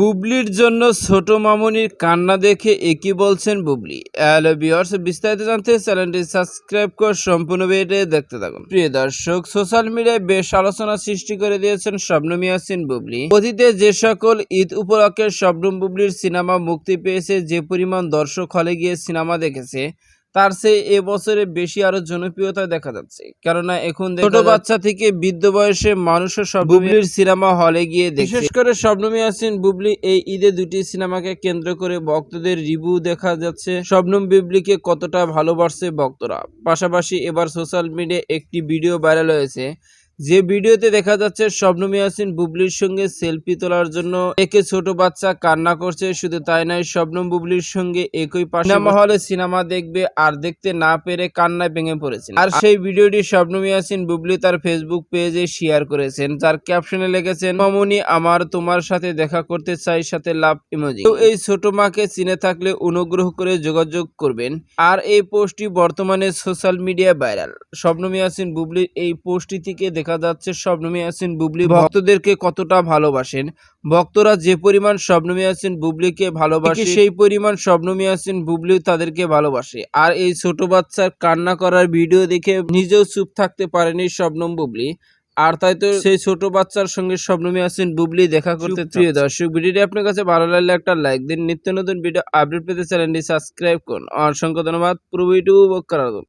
বুবলির জন্য ছোট মামুনির কান্না দেখে একই বলছেন বুবলি। হ্যালো বিস্তারিত জানতে চ্যানেলটি সাবস্ক্রাইব করে সম্পূর্ণ ভিডিও দেখতে থাকুন। প্রিয় দর্শক, সোশ্যাল মিডিয়ায় বেশ আলোচনা সৃষ্টি করে দিয়েছেন শবনম ইয়াসিন বুবলি। অতীতে যে সকল ঈদ উপলক্ষে শবনম বুবলির সিনেমা মুক্তি পেয়েছে, যে পরিমাণ দর্শক হলে গিয়ে সিনেমা দেখেছে তার চেয়ে এবছরে বেশি আরও জনপ্রিয়তা দেখা যাচ্ছে। কেননা এখন ছোট বাচ্চা থেকে বৃদ্ধ বয়সে মানুষের সব বুবলির সিনেমা হলে গিয়ে দেখে বিশেষ করে স্বপ্নমী ইয়াসিন বুবলি এই ঈদে দুটি সিনেমাকে কেন্দ্র করে ভক্তদের রিভিউ দেখা যাচ্ছে। স্বপ্নম বুবলিকে কতটা ভালোবাসছে ভক্তরা। পাশাপাশি এবার সোশ্যাল মিডিয়ায় একটি ভিডিও ভাইরাল হয়েছে। যে ভিডিওতে দেখা যাচ্ছে শবনম ইয়াসিন বুবলির সঙ্গে সেলফি তোলার জন্য একে ছোট বাচ্চা কান্না করছে শুধু তাই নয় শবনম বুবলির সঙ্গে একই পাশে সিনেমা হলে সিনেমা দেখবে আর দেখতে না পেরে কান্নায় ভেঙে পড়েছেন। আর সেই ভিডিওটি শবনম ইয়াসিন বুবলি তার ফেসবুক পেজে শেয়ার করেছেন যার ক্যাপশনে লিখেছেন মামুনি আমার তোমার সাথে দেখা করতে চাই সাথে লাভ ইমোজি তো এই ছোট মাকে চিনে থাকলে অনুগ্রহ করে যোগাযোগ করবেন। আর এই পোস্টটি বর্তমানে social media viral Shabnam Yasin বুবলির এই পোস্টটি থেকে দেখা যাচ্ছে শবনম ইয়াসিন বুবলি ভক্তদেরকে কতটা ভালোবাসেন? ভক্তরা যে পরিমাণ শবনম ইয়াসিন বুবলিকে ভালোবাসে সেই পরিমাণ শবনম ইয়াসিন বুবলি তাদেরকে ভালোবাসে। আর এই ছোট বাচ্চার কান্না করার ভিডিও দেখে নিজেও চুপ থাকতে পারেনি শবনম বুবলি। আর তাই তো সেই ছোট বাচ্চার সঙ্গে শবনম ইয়াসিন বুবলি দেখা করতে প্রিয় দর্শক ভিডিওটি আপনার কাছে ভালো লাগলে একটা লাইক দিন। নিত্য নতুন ভিডিও আপডেট পেতে চ্যানেলটি সাবস্ক্রাইব করুন। অসংখ্য ধন্যবাদ। পুরো ভিডিও উপভোগ করার